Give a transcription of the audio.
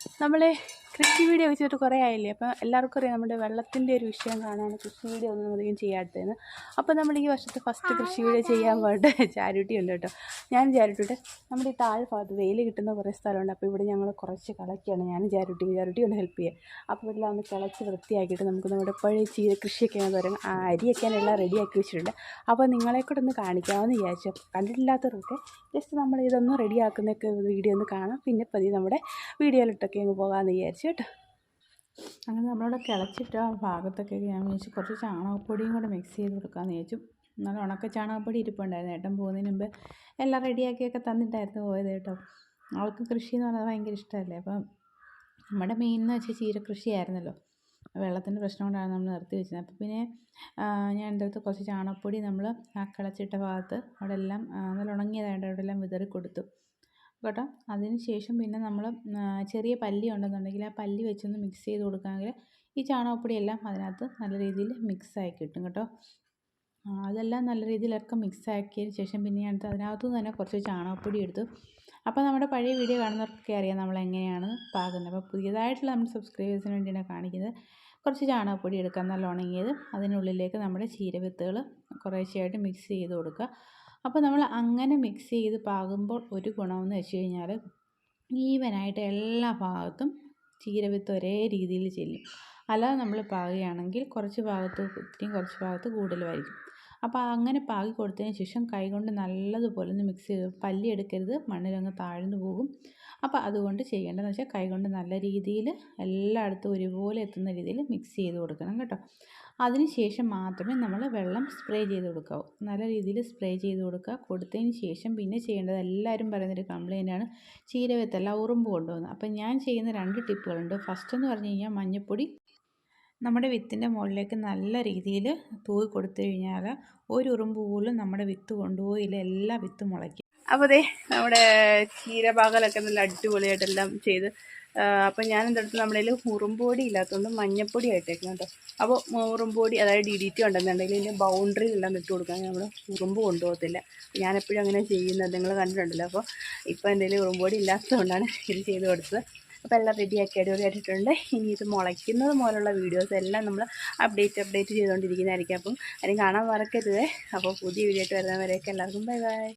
നമ്മൾ കൃഷി വീഡിയോ വെച്ചിട്ട് കുറേ ആയില്ലേ? അപ്പോൾ എല്ലാവർക്കും അറിയാം നമ്മുടെ വെള്ളത്തിന്റെ ഒരു വിഷയം കാണാൻ കൃഷി വീഡിയോ ഒന്നും അധികം ചെയ്യാത്തതെന്ന്. അപ്പോൾ നമ്മൾ ഈ വർഷത്തെ ഫസ്റ്റ് കൃഷി വീഡിയോ ചെയ്യാൻ പോയിട്ട് ചാരിറ്റി ഉണ്ട് കേട്ടോ. ഞാൻ ചാരിറ്റിയുടെ നമ്മുടെ ഈ താഴെ ഭാഗത്ത് വെയിൽ കിട്ടുന്ന കുറേ സ്ഥലമുണ്ട്. അപ്പോൾ ഇവിടെ ഞങ്ങൾ കുറച്ച് കളക്കിയാണ് ഞാൻ ചാരിറ്റി ചാരിറ്റി ഒന്ന് ഹെൽപ്പ് ചെയ്യുക അപ്പോൾ ഇവിടെ ഒന്ന് കിളച്ച് വൃത്തിയാക്കിയിട്ട് നമുക്ക് നമ്മുടെ പഴയ ചീര കൃഷിയൊക്കെ ഞാൻ തരാം ആ അരിയൊക്കെ എല്ലാം റെഡിയാക്കി വെച്ചിട്ടുണ്ട്. അപ്പോൾ നിങ്ങളെ കൂടെ ഒന്ന് കാണിക്കാമെന്ന് വിചാരിച്ചു. കണ്ടിട്ടില്ലാത്തവരൊക്കെ ജസ്റ്റ് നമ്മൾ ഇതൊന്ന് റെഡിയാക്കുന്നൊക്കെ വീഡിയോ ഒന്ന് കാണാം. പിന്നെ പതി നമ്മുടെ വീഡിയോയിലിട്ടൊക്കെ അങ്ങ് പോകാമെന്ന് വിചാരിച്ചു. കേട്ടോ അങ്ങനെ നമ്മളവിടെ കിളച്ചിട്ട് ആ ഭാഗത്തൊക്കെ ഞാൻ വിചാരിച്ചു കുറച്ച് ചാണകപ്പൊടിയും കൂടെ മിക്സ് ചെയ്ത് കൊടുക്കാമെന്ന് വിചാരിച്ചു. നല്ല ഉണക്ക ചാണകപ്പൊടി ഇരിപ്പുണ്ടായിരുന്നു. ഏട്ടൻ പോകുന്നതിന് മുമ്പ് എല്ലാം റെഡിയാക്കിയൊക്കെ തന്നിട്ടായിരുന്നു പോയത് കേട്ടോ. ആൾക്ക് കൃഷി എന്ന് പറഞ്ഞാൽ ഭയങ്കര ഇഷ്ടമല്ലേ? അപ്പം നമ്മുടെ മെയിൻ എന്ന് വെച്ചാൽ ചീര കൃഷിയായിരുന്നല്ലോ വെള്ളത്തിന്റെ പ്രശ്നം കൊണ്ടാണ് നമ്മൾ നിർത്തി വെച്ചത്. അപ്പോൾ പിന്നെ ഞാൻ എന്റെ അടുത്ത് കുറച്ച് ചാണകപ്പൊടി നമ്മൾ ആ കിളച്ചിട്ട ഭാഗത്ത് അവിടെ എല്ലാം നല്ല ഉണങ്ങിയതായിട്ട് അവിടെ എല്ലാം വിതറി കൊടുത്തു കേട്ടോ. അതിന് ശേഷം പിന്നെ നമ്മൾ ചെറിയ പല്ലി ഉണ്ടെന്നുണ്ടെങ്കിൽ ആ പല്ലി വെച്ചൊന്ന് മിക്സ് ചെയ്ത് കൊടുക്കാമെങ്കിൽ ഈ ചാണകപ്പൊടിയെല്ലാം അതിനകത്ത് നല്ല രീതിയിൽ മിക്സായി കിട്ടും കേട്ടോ. അതെല്ലാം നല്ല രീതിയിലൊക്കെ മിക്സാക്കിയതിന് ശേഷം പിന്നെ ഞാൻ അതിനകത്ത് തന്നെ കുറച്ച് ചാണകപ്പൊടി എടുത്തു. അപ്പോൾ നമ്മുടെ പഴയ വീഡിയോ കാണുന്നവർക്കൊക്കെ അറിയാം നമ്മൾ എങ്ങനെയാണ് പാകുന്നത്. അപ്പോൾ പുതിയതായിട്ടുള്ള നമ്മുടെ സബ്സ്ക്രൈബേഴ്സിന് വേണ്ടിയാണ് കാണിക്കുന്നത്. കുറച്ച് ചാണകപ്പൊടി എടുക്കാം നല്ല ഉണങ്ങിയത് അതിനുള്ളിലേക്ക് നമ്മുടെ ചീരവിത്തുകൾ കുറേശ്ശെയായിട്ട് മിക്സ് ചെയ്ത് കൊടുക്കുക. അപ്പോൾ നമ്മൾ അങ്ങനെ മിക്സ് ചെയ്ത് പാകുമ്പോൾ ഒരു ഗുണമെന്ന് വെച്ച് കഴിഞ്ഞാൽ ഈവനായിട്ട് എല്ലാ ഭാഗത്തും ചീരവിത്ത് ഒരേ രീതിയിൽ ചെല്ലും. അല്ലാതെ നമ്മൾ പാകുകയാണെങ്കിൽ കുറച്ച് ഭാഗത്ത് ഇത്രയും കുറച്ച് ഭാഗത്ത് കൂടുതലുമായിരിക്കും അപ്പോൾ അങ്ങനെ പാകി കൊടുത്തതിന് ശേഷം കൈകൊണ്ട് നല്ലതുപോലെ ഒന്ന് മിക്സ് ചെയ്ത് പല്ലി എടുക്കരുത് മണ്ണിലങ്ങ് താഴ്ന്നു പോകും. അപ്പോൾ അതുകൊണ്ട് ചെയ്യേണ്ടതെന്ന് വെച്ചാൽ കൈകൊണ്ട് നല്ല രീതിയിൽ എല്ലായിടത്തും ഒരുപോലെ എത്തുന്ന രീതിയിൽ മിക്സ് ചെയ്ത് കൊടുക്കണം കേട്ടോ. അതിന് ശേഷം മാത്രമേ നമ്മൾ വെള്ളം സ്പ്രേ ചെയ്ത് കൊടുക്കാവൂ. നല്ല രീതിയിൽ സ്പ്രേ ചെയ്ത് കൊടുക്കുക. കൊടുത്തതിന് ശേഷം പിന്നെ ചെയ്യേണ്ടത് എല്ലാവരും പറയുന്നൊരു കംപ്ലയിന്റാണ് ചീരവെത്തല്ല ഉറുമ്പ് കൊണ്ടുപോകുന്നത് അപ്പം ഞാൻ ചെയ്യുന്ന രണ്ട് ടിപ്പുകളുണ്ട്. ഫസ്റ്റ് എന്ന് പറഞ്ഞു കഴിഞ്ഞാൽ മഞ്ഞപ്പൊടി നമ്മുടെ വിത്തിന്റെ മുകളിലേക്ക് നല്ല രീതിയിൽ തൂവി കൊടുത്തു കഴിഞ്ഞാൽ ഒരു ഉറുമ്പ് പോലും നമ്മുടെ വിത്ത് കൊണ്ടുപോയില്ല എല്ലാ വിത്തും മുളയ്ക്കും. അപ്പോൾ അതെ നമ്മുടെ ചീരപാകലൊക്കെ നല്ല അടിപൊളിയായിട്ടെല്ലാം ചെയ്ത് അപ്പോൾ ഞാൻ എന്താ അടുത്ത് നമ്മുടെ കയ്യിൽ ഉറുമ്പൊടി ഇല്ലാത്തതുകൊണ്ട് മഞ്ഞപ്പൊടി ആയിട്ടേക്കും കേട്ടോ. അപ്പോൾ ഉറുമ്പൊടി അതായത് ഡി ഡി ടി ഉണ്ടെന്നുണ്ടെങ്കിൽ ഇതിന്റെ ബൗണ്ടറിയിലെല്ലാം ഇട്ട് കൊടുക്കാൻ നമ്മൾ ഉറുമ്പ് കൊണ്ടുപോകത്തില്ല. ഞാനെപ്പോഴും അങ്ങനെ ചെയ്യുന്നത് നിങ്ങൾ കണ്ടിട്ടുണ്ടല്ലോ. അപ്പോൾ ഇപ്പോൾ എന്തെങ്കിലും ഉറുമ്പൊടി ഇല്ലാത്തതുകൊണ്ടാണ് ഇത് ചെയ്ത് കൊടുത്തത്. അപ്പോൾ എല്ലാം റെഡിയാക്കി അടിപൊളിയായിട്ടുണ്ട് ഇനി ഇത് മുളയ്ക്കുന്നത് പോലുള്ള വീഡിയോസ് എല്ലാം നമ്മൾ അപ്ഡേറ്റ് അപ്ഡേറ്റ് ചെയ്തുകൊണ്ടിരിക്കുന്നതായിരിക്കും. അപ്പം അതിന് കാണാൻ മറക്കരുത്. അപ്പോൾ പുതിയ വീഡിയോ ആയിട്ട് വരുന്നവരെയൊക്കെ എല്ലാവർക്കും ബൈ ബൈ